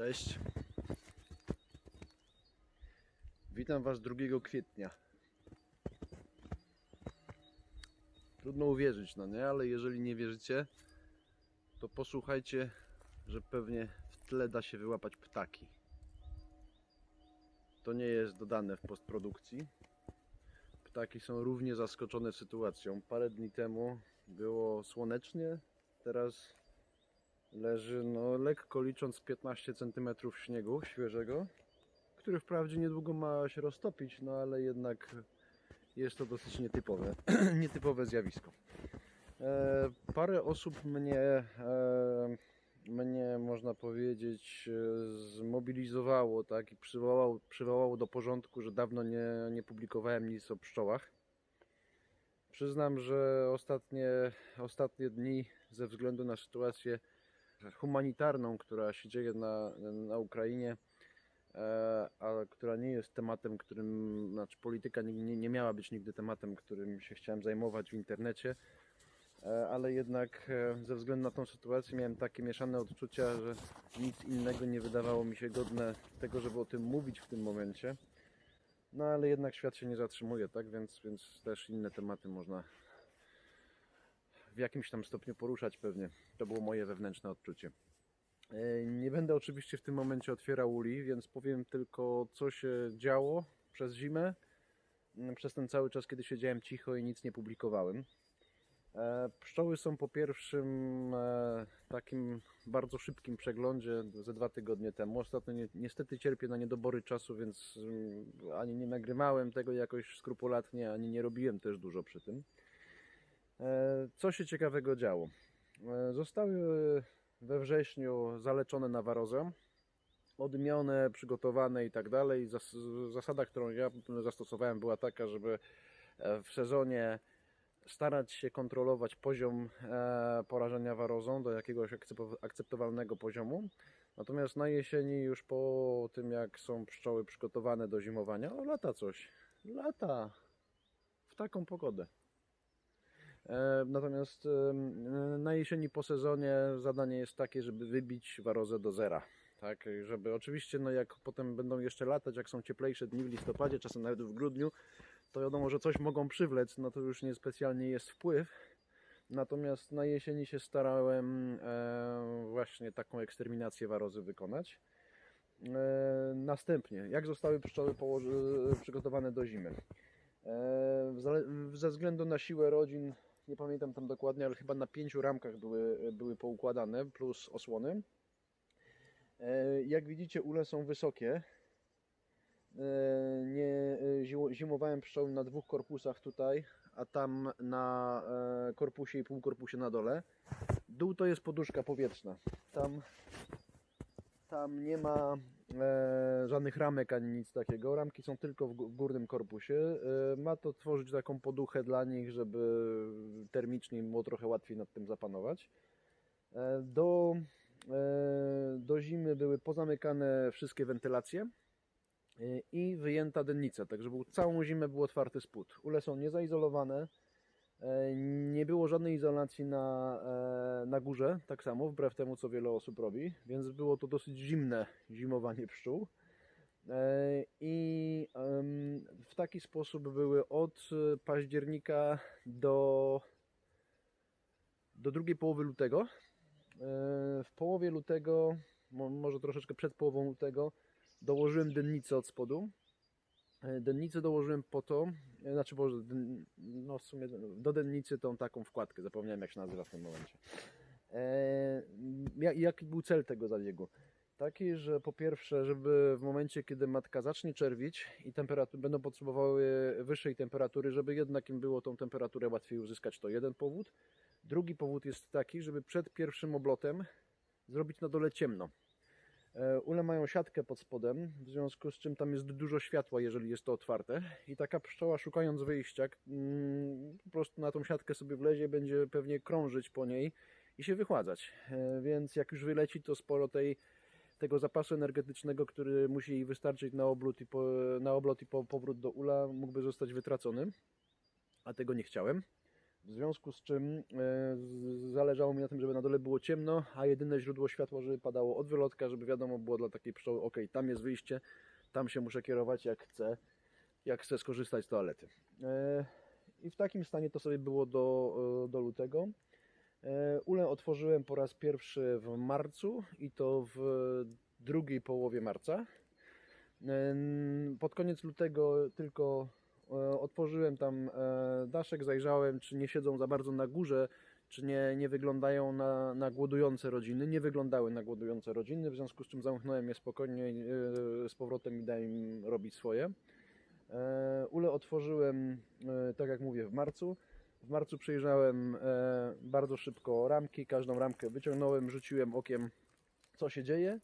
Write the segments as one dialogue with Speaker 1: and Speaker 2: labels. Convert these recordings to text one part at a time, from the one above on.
Speaker 1: Cześć. Witam Was 2 kwietnia. Trudno uwierzyć, no nie? Ale jeżeli nie wierzycie, to posłuchajcie, że pewnie w tle da się wyłapać ptaki. To nie jest dodane w postprodukcji. Ptaki są równie zaskoczone sytuacją. Parę dni temu było słonecznie, teraz leży, no lekko licząc 15 cm śniegu świeżego, który wprawdzie niedługo ma się roztopić, no ale jednak jest to dosyć nietypowe, nietypowe zjawisko. E, parę osób mnie, e, mnie można powiedzieć, e, zmobilizowało tak, i przywołało, przywołało do porządku, że dawno nie, nie publikowałem nic o pszczołach. Przyznam, że ostatnie, ostatnie dni ze względu na sytuację humanitarną, która się dzieje na, na Ukrainie, e, a która nie jest tematem, którym, znaczy polityka nie, nie, nie miała być nigdy tematem, którym się chciałem zajmować w internecie, e, ale jednak e, ze względu na tą sytuację miałem takie mieszane odczucia, że nic innego nie wydawało mi się godne tego, żeby o tym mówić w tym momencie. No ale jednak świat się nie zatrzymuje, tak? Więc, więc też inne tematy można w jakimś tam stopniu poruszać pewnie. To było moje wewnętrzne odczucie. E, Nie będę oczywiście w tym momencie otwierał uli, więc powiem tylko, co się działo przez zimę. m, Przez ten cały czas, kiedy siedziałem cicho i nic nie publikowałem. E, Pszczoły są po pierwszym e, takim bardzo szybkim przeglądzie ze dwa tygodnie temu. Ostatnio ni- niestety cierpię na niedobory czasu, więc mm, ani nie nagrywałem tego jakoś skrupulatnie, ani nie robiłem też dużo przy tym. E, Co się ciekawego działo? E, Zostały we wrześniu zaleczone na warozę, odmione, przygotowane i tak dalej. Zas- Zasada, którą ja zastosowałem była taka, żeby e, w sezonie starać się kontrolować poziom porażenia warozą do jakiegoś akceptowalnego poziomu. Natomiast na jesieni, już po tym jak są pszczoły przygotowane do zimowania, o lata coś, lata w taką pogodę. E, Natomiast na jesieni po sezonie zadanie jest takie, żeby wybić warozę do zera. Tak, żeby oczywiście, no jak potem będą jeszcze latać, jak są cieplejsze dni w listopadzie, czasem nawet w grudniu, to wiadomo, że coś mogą przywlec, no to już niespecjalnie jest wpływ. Natomiast na jesieni się starałem e, właśnie taką eksterminację warozy wykonać. E, następnie, jak zostały pszczoły przygotowane do zimy? Ze względu na siłę rodzin, nie pamiętam tam dokładnie, ale chyba na pięciu ramkach były, były poukładane, plus osłony. E, Jak widzicie, ule są wysokie. E, Nie, e, zimo- zimowałem pszczoły na dwóch korpusach tutaj, a tam na korpusie i półkorpusie na dole. Dół to jest poduszka powietrzna. Tam, tam nie ma e, żadnych ramek ani nic takiego. Ramki są tylko w, w górnym korpusie. E, ma to tworzyć taką poduchę dla nich, żeby termicznie było trochę łatwiej nad tym zapanować. E, do, e, do zimy były pozamykane wszystkie wentylacje e, i wyjęta dennica, tak żeby całą zimę był otwarty spód. Ule są niezaizolowane. E, Nie było żadnej izolacji na, e, na górze, tak samo, wbrew temu co wiele osób robi, więc było to dosyć zimne zimowanie pszczół. E, I w taki sposób były od października do, do drugiej połowy lutego. W połowie lutego, mo- może troszeczkę przed połową lutego, dołożyłem dennicę od spodu. E, Dennicę dołożyłem po to, e, znaczy den- no w sumie do dennicy tą taką wkładkę, zapomniałem jak się nazywa w tym momencie. E, ja- jaki był cel tego zabiegu? Taki, że po pierwsze, żeby w momencie, kiedy matka zacznie czerwić i temperatur, będą potrzebowały wyższej temperatury, żeby jednak im było tą temperaturę łatwiej uzyskać, to jeden powód. Drugi powód jest taki, żeby przed pierwszym oblotem zrobić na dole ciemno. E, Ule mają siatkę pod spodem, w związku z czym tam jest dużo światła, jeżeli jest to otwarte. I taka pszczoła, szukając wyjścia, mm, po prostu na tą siatkę sobie wlezie, będzie pewnie krążyć po niej i się wychładzać. E, Więc jak już wyleci, to sporo tej, tego zapasu energetycznego, który musi jej wystarczyć na oblot i, po, na oblot i po, powrót do ula, mógłby zostać wytracony. A tego nie chciałem. W związku z czym e, zależało mi na tym, żeby na dole było ciemno, a jedyne źródło światła, żeby padało od wylotka, żeby wiadomo było dla takiej pszczoły, ok, tam jest wyjście, tam się muszę kierować jak chcę, jak chcę skorzystać z toalety. E, I w takim stanie to sobie było do, e, do lutego. Ulę otworzyłem po raz pierwszy w marcu i to w drugiej połowie marca. Pod koniec lutego tylko otworzyłem tam e, daszek, zajrzałem, czy nie siedzą za bardzo na górze, czy nie, nie wyglądają na, na głodujące rodziny. Nie wyglądały na głodujące rodziny, w związku z czym zamknąłem je spokojnie e, z powrotem i dałem im robić swoje. E, Ule otworzyłem, e, tak jak mówię, w marcu. W marcu przejrzałem e, bardzo szybko ramki, każdą ramkę wyciągnąłem, rzuciłem okiem, co się dzieje.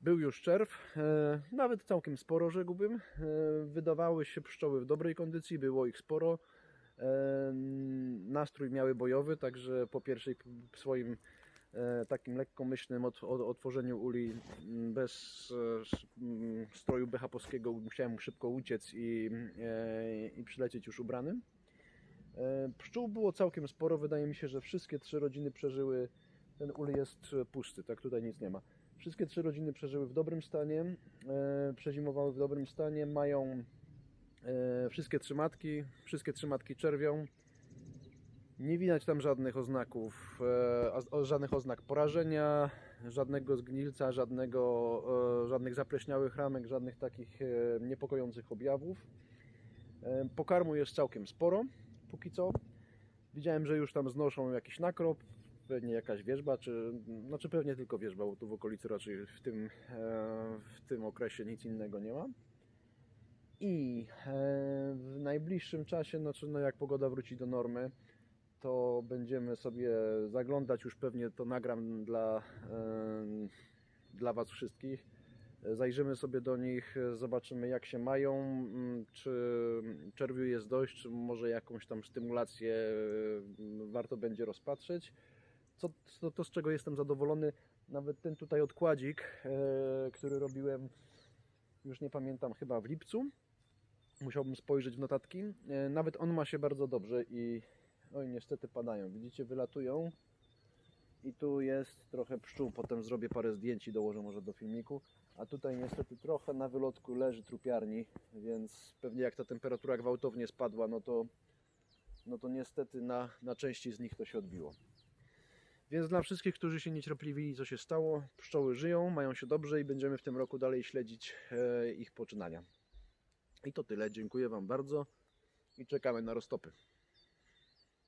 Speaker 1: Był już czerw, e, nawet całkiem sporo rzekłbym. E, wydawały się pszczoły w dobrej kondycji, było ich sporo. E, nastrój miały bojowy, także po pierwszej swoim takim lekkomyślnym ot, otworzeniu uli bez stroju BH-powskiego musiałem szybko uciec i, i przylecieć już ubranym. Pszczół było całkiem sporo. Wydaje mi się, że wszystkie trzy rodziny przeżyły. Ten ul jest pusty, tak tutaj nic nie ma. Wszystkie trzy rodziny przeżyły w dobrym stanie, e, przezimowały w dobrym stanie, mają e, wszystkie trzy matki, wszystkie trzy matki czerwią. Nie widać tam żadnych oznaków, e, żadnych oznak porażenia, żadnego zgnilca, żadnego, żadnych zapleśniałych ramek, żadnych takich niepokojących objawów. Pokarmu jest całkiem sporo, póki co. Widziałem, że już tam znoszą jakiś nakrop, pewnie jakaś wierzba, czy, znaczy pewnie tylko wierzba, bo tu w okolicy raczej w tym, e, w tym okresie nic innego nie ma. I e, w najbliższym czasie, znaczy no jak pogoda wróci do normy, to będziemy sobie zaglądać, już pewnie to nagram dla, e, dla Was wszystkich. Zajrzymy sobie do nich, zobaczymy jak się mają, mm, czy czerwiu jest dość, czy może jakąś tam stymulację e, warto będzie rozpatrzeć. Co, to, to z czego jestem zadowolony, nawet ten tutaj odkładzik, e, który robiłem, już nie pamiętam, chyba w lipcu. Musiałbym spojrzeć w notatki. E, Nawet on ma się bardzo dobrze i oj niestety padają. Widzicie, wylatują. I tu jest trochę pszczół, potem zrobię parę zdjęć i dołożę może do filmiku. A tutaj niestety trochę na wylotku leży trupiarni, więc pewnie jak ta temperatura gwałtownie spadła, no to, no to niestety na, na części z nich to się odbiło. Więc dla wszystkich, którzy się niecierpliwili, co się stało, pszczoły żyją, mają się dobrze i będziemy w tym roku dalej śledzić e, ich poczynania. I to tyle. Dziękuję Wam bardzo i czekamy na roztopy.